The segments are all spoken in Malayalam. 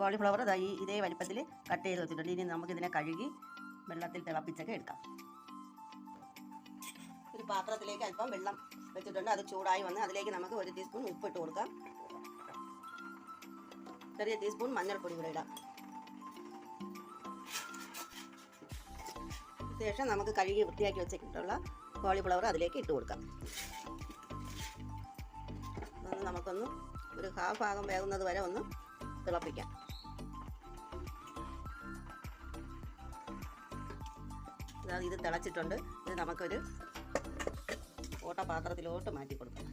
കോളിഫ്ലവർ ഈ ഇതേ വലിപ്പത്തിൽ കട്ട് ചെയ്ത് വെച്ചിട്ടുണ്ട്. ഇനി നമുക്കിതിനെ കഴുകി വെള്ളത്തിൽ തിളപ്പിച്ചൊക്കെ എടുക്കാം. ഒരു പാത്രത്തിലേക്ക് അല്പം വെള്ളം വെച്ചിട്ടുണ്ട്. അത് ചൂടായി വന്ന് അതിലേക്ക് നമുക്ക് ഒരു ടീസ്പൂൺ ഉപ്പിട്ട് കൊടുക്കാം. ചെറിയ ടീസ്പൂൺ മഞ്ഞൾപ്പൊടി കൂടെ ഇടാം. ശേഷം നമുക്ക് കഴുകി വൃത്തിയാക്കി വെച്ചിട്ടുള്ള കോളിഫ്ലവർ അതിലേക്ക് ഇട്ട് കൊടുക്കാം. നമുക്കൊന്ന് ഒരു ഹാഫ് ഭാഗം വേകുന്നത് വരെ ഒന്ന് തിളപ്പിക്കാം. അതായത് ഇത് തിളച്ചിട്ടുണ്ട്. ഇത് നമുക്കൊരു ഓട്ടപാത്രത്തിലോട്ട് മാറ്റി കൊടുക്കാം.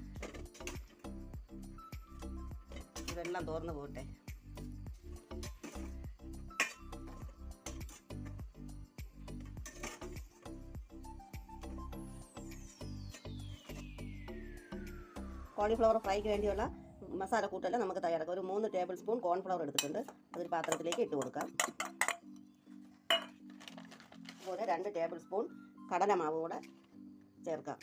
വെള്ളം തോർന്നു പോട്ടെ. കോളിഫ്ലവർ ഫ്രൈക്ക് വേണ്ടിയുള്ള മസാല കൂട്ടെല്ലാം നമുക്ക് തയ്യാറാക്കാം. ഒരു മൂന്ന് ടേബിൾ സ്പൂൺ കോൺഫ്ലവർ എടുത്തിട്ടുണ്ട്. അതൊരു പാത്രത്തിലേക്ക് ഇട്ട് കൊടുക്കാം. അതുപോലെ രണ്ട് ടേബിൾ സ്പൂൺ കടലമാവ് കൂടെ ചേർക്കാം.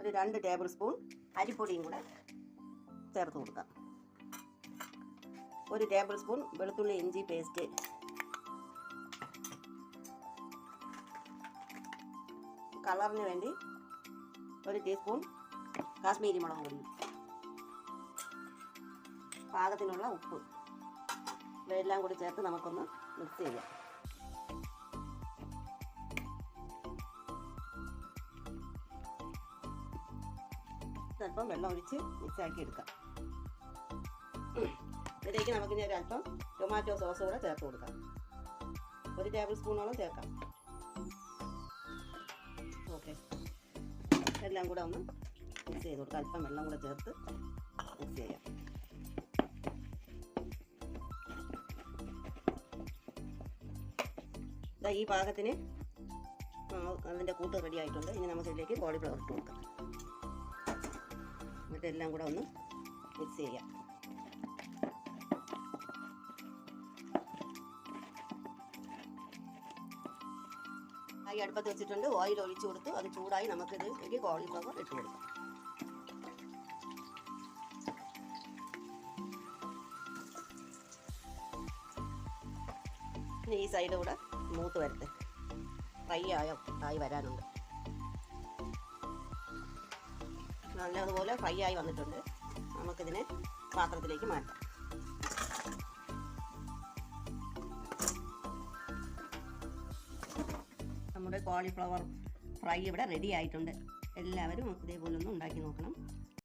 ഒരു രണ്ട് ടേബിൾ സ്പൂൺ അരിപ്പൊടിയും കൂടെ ചേർത്ത് കൊടുക്കാം. ഒരു ടേബിൾ സ്പൂൺ വെളുത്തുള്ളി ഇഞ്ചി പേസ്റ്റ് കളറിന് വേണ്ടി ഒരു ടീസ്പൂൺ കാശ്മീരി മുളക് പൊടി. പാകത്തിനുള്ള ഉപ്പ്. ഇവയെല്ലാം കൂടി ചേർത്ത് നമുക്കൊന്ന് മിക്സ് ചെയ്യാം. അല്പം വെള്ളം ഒഴിച്ച് മിക്സ് ആക്കി എടുക്കാം. ഇതിലേക്ക് നമുക്ക് ഇനി അല്പം ടൊമാറ്റോ സോസ് കൂടെ ചേർത്ത് കൊടുക്കാം. ഒരു ടേബിൾ സ്പൂണോളം ചേർക്കാം. ഓക്കെ. എല്ലാം കൂടെ ഒന്ന് മിക്സ് ചെയ്ത് കൊടുക്കുക അല്പം വെള്ളം കൂടെ ചേർത്ത് മിക്സ് ചെയ്യാം. ഈ പാകത്തിന് അതിന്റെ കൂട്ട് റെഡി ആയിട്ടുണ്ട്. ഇനി നമുക്ക് ഇതിലേക്ക് കോളിഫ്ലവർ ഇട്ട് കൊടുക്കാം. എന്നിട്ട് എല്ലാം കൂടെ ഒന്ന് മിക്സ് ചെയ്യാം. ആയി അടുപ്പത്ത് വെച്ചിട്ടുണ്ട്. ഓയിൽ ഒഴിച്ചു കൊടുത്തു അത് ചൂടായി നമുക്കിത് കോളിഫ്ലവർ ഇട്ട് കൊടുക്കാം. ഈ സൈഡ് കൂടെ മൂത്ത് വരട്ടെ. ഫ്രൈ ആയ ആയി വരാനുണ്ട്. നല്ലതുപോലെ ഫ്രൈ ആയി വന്നിട്ടുണ്ട്. നമുക്കിതിനെ പാത്രത്തിലേക്ക് മാറ്റാം. നമ്മുടെ കോളിഫ്ലവർ ഫ്രൈ ഇവിടെ റെഡി ആയിട്ടുണ്ട്. എല്ലാവരും ഇതേപോലെ ഒന്ന് ഉണ്ടാക്കി നോക്കണം.